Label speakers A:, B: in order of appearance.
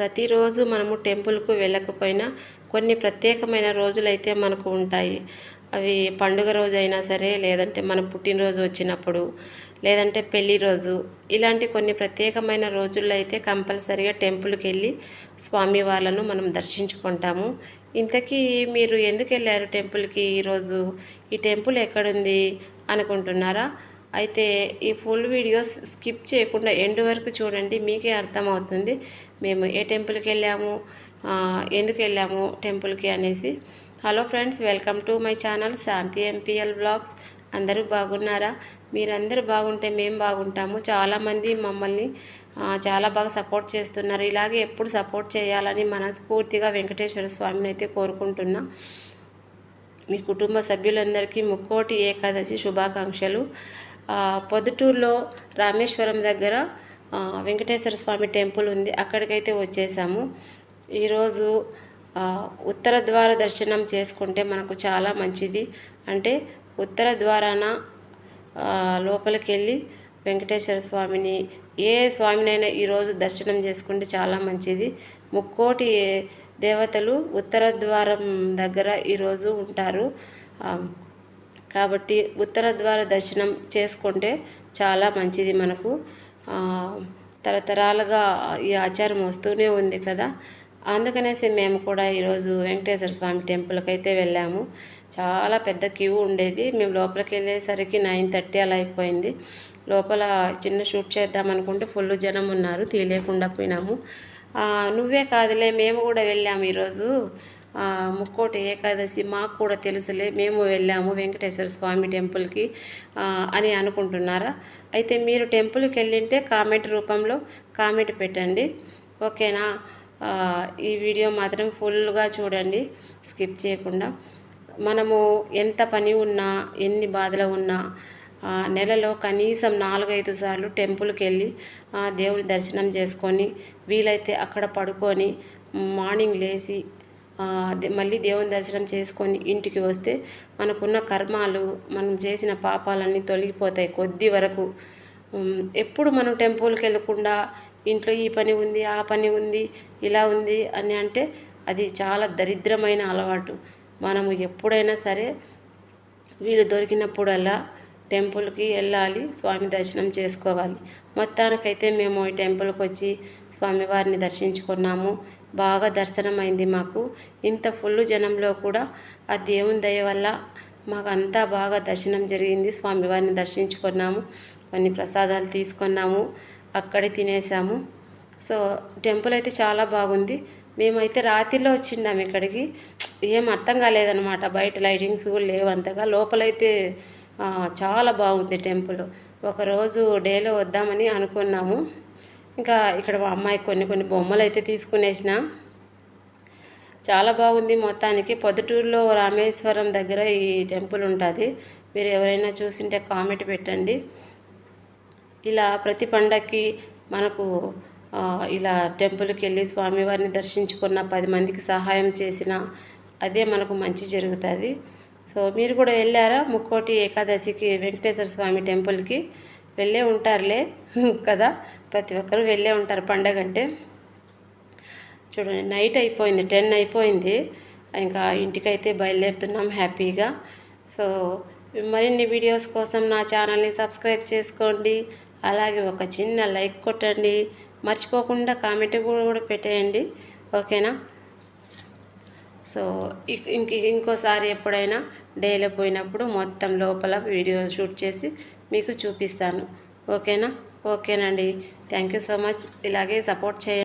A: ప్రతిరోజు మనము టెంపుల్కు వెళ్ళకపోయినా కొన్ని ప్రత్యేకమైన రోజులైతే మనకు ఉంటాయి. అవి పండుగ రోజు అయినా సరే లేదంటే మన పుట్టినరోజు వచ్చినప్పుడు లేదంటే పెళ్ళి రోజు ఇలాంటి కొన్ని ప్రత్యేకమైన రోజుల్లో అయితే కంపల్సరిగా టెంపుల్కి వెళ్ళి స్వామి వాళ్ళను మనం దర్శించుకుంటాము. ఇంతకీ మీరు ఎందుకు వెళ్ళారు టెంపుల్కి ఈరోజు? ఈ టెంపుల్ ఎక్కడుంది? అనుకుంటున్నారా? అయితే ఈ ఫుల్ వీడియోస్ స్కిప్ చేయకుండా ఎండ్ వరకు చూడండి మీకే అర్థమవుతుంది. మేము ఏ టెంపుల్కి వెళ్ళాము ఎందుకు వెళ్ళాము టెంపుల్కి అనేసి. Hello friends welcome to my channel Shanti MPL blogs అందరూ బాగున్నారా? మీరందరూ బాగుంటే మేము బాగుంటాము. చాలామంది మమ్మల్ని చాలా బాగా సపోర్ట్ చేస్తున్నారు. ఇలాగే ఎప్పుడు సపోర్ట్ చేయాలని మనస్ఫూర్తిగా వెంకటేశ్వర స్వామిని అయితే కోరుకుంటున్నా. మీ కుటుంబ సభ్యులందరికీ ముక్కోటి ఏకాదశి శుభాకాంక్షలు. పొద్దుటూరులో రామేశ్వరం దగ్గర వెంకటేశ్వర స్వామి టెంపుల్ ఉంది. అక్కడికైతే వచ్చేసాము. ఈరోజు ఉత్తర ద్వార దర్శనం చేసుకుంటే మనకు చాలా మంచిది. అంటే ఉత్తర ద్వారాన లోపలికి వెళ్ళి వెంకటేశ్వర స్వామిని ఏ స్వామినైనా ఈరోజు దర్శనం చేసుకుంటే చాలా మంచిది. ముక్కోటి దేవతలు ఉత్తర ద్వారం దగ్గర ఈరోజు ఉంటారు. కాబట్టి ఉత్తర ద్వార దర్శనం చేసుకుంటే చాలా మంచిది మనకు. తరతరాలుగా ఈ ఆచారం వస్తూనే ఉంది కదా. అందుకనేసి మేము కూడా ఈరోజు వెంకటేశ్వర స్వామి టెంపుల్కి అయితే వెళ్ళాము. చాలా పెద్ద క్యూ ఉండేది. మేము లోపలికి వెళ్ళేసరికి నైన్ థర్టీ అలా అయిపోయింది. లోపల చిన్న షూట్ చేద్దాం అనుకుంటే ఫుల్ జనం ఉన్నారు. తీయలేకుండా పోయినాము. నువ్వే కాదులే మేము కూడా వెళ్ళాము ఈరోజు. ముక్కోటి ఏకాదశి మాకు కూడా తెలుసులే మేము వెళ్ళాము వెంకటేశ్వర స్వామి టెంపుల్కి అని అనుకుంటున్నారా? అయితే మీరు టెంపుల్కి వెళ్ళింటే కామెంట్ రూపంలో కామెంట్ పెట్టండి. ఓకేనా? ఈ వీడియో మాత్రం ఫుల్గా చూడండి స్కిప్ చేయకుండా. మనము ఎంత పని ఉన్నా ఎన్ని బాధలు ఉన్నా నెలలో కనీసం నాలుగైదు సార్లు టెంపుల్కి వెళ్ళి దేవుని దర్శనం చేసుకొని వీలైతే అక్కడ పడుకొని మార్నింగ్ లేచి మళ్ళీ దేవుని దర్శనం చేసుకొని ఇంటికి వస్తే మనకున్న కర్మాలు మనం చేసిన పాపాలన్నీ తొలగిపోతాయి కొద్ది వరకు. ఎప్పుడు మనం టెంపుల్కి వెళ్ళకుండా ఇంట్లో ఈ పని ఉంది ఆ పని ఉంది ఇలా ఉంది అని అంటే అది చాలా దరిద్రమైన అలవాటు. మనము ఎప్పుడైనా సరే వీలు దొరికినప్పుడల్లా టెంపుల్కి వెళ్ళాలి స్వామి దర్శనం చేసుకోవాలి. మొత్తానికైతే మేము ఈ టెంపుల్కి వచ్చి స్వామివారిని దర్శించుకున్నాము. బాగా దర్శనం అయింది మాకు. ఇంత ఫుల్ జనంలో కూడా ఆ దేవుని దయ వల్ల మాకు అంతా బాగా దర్శనం జరిగింది. స్వామివారిని దర్శించుకున్నాము. కొన్ని ప్రసాదాలు తీసుకున్నాము. అక్కడే తినేసాము. సో టెంపుల్ అయితే చాలా బాగుంది. మేమైతే రాత్రిలో వచ్చిండాము ఇక్కడికి. ఏం అర్థం కాలేదనమాట బయట లైటింగ్స్ కూడా లేవు అంతగా. లోపలైతే చాలా బాగుంది టెంపుల్. ఒకరోజు డేలో వద్దామని అనుకున్నాము. ఇంకా ఇక్కడ మా అమ్మాయి కొన్ని కొన్ని బొమ్మలు అయితే తీసుకునేసిన. చాలా బాగుంది మొత్తానికి. పొద్దుటూరులో రామేశ్వరం దగ్గర ఈ టెంపుల్ ఉంటుంది. మీరు ఎవరైనా చూసింటే కామెంట్ పెట్టండి. ఇలా ప్రతి పండక్కి మనకు ఇలా టెంపుల్కి వెళ్ళి స్వామివారిని దర్శించుకున్న పది మందికి సహాయం చేసిన అదే మనకు మంచి జరుగుతుంది. సో మీరు కూడా వెళ్ళారా ముక్కోటి ఏకాదశికి వెంకటేశ్వర స్వామి టెంపుల్కి? వెళ్ళే ఉంటారులే కదా? ప్రతి ఒక్కరు వెళ్ళే ఉంటారు పండగ అంటే. చూడండి నైట్ అయిపోయింది టెన్ అయిపోయింది. ఇంకా ఇంటికైతే బయలుదేరుతున్నాం హ్యాపీగా. సో మరిన్ని వీడియోస్ కోసం నా ఛానల్ని సబ్స్క్రైబ్ చేసుకోండి. అలాగే ఒక చిన్న లైక్ కొట్టండి. మర్చిపోకుండా కామెంట్ కూడా పెట్టేయండి. ఓకేనా? సో ఇంక ఇంకోసారి ఎప్పుడైనా డేలో పోయినప్పుడు మొత్తం లోపల వీడియో షూట్ చేసి మీకు చూపిస్తాను. ఓకేనా? ఓకేనండి. థ్యాంక్ యూ సో మచ్ ఇలాగే సపోర్ట్ చేయండి.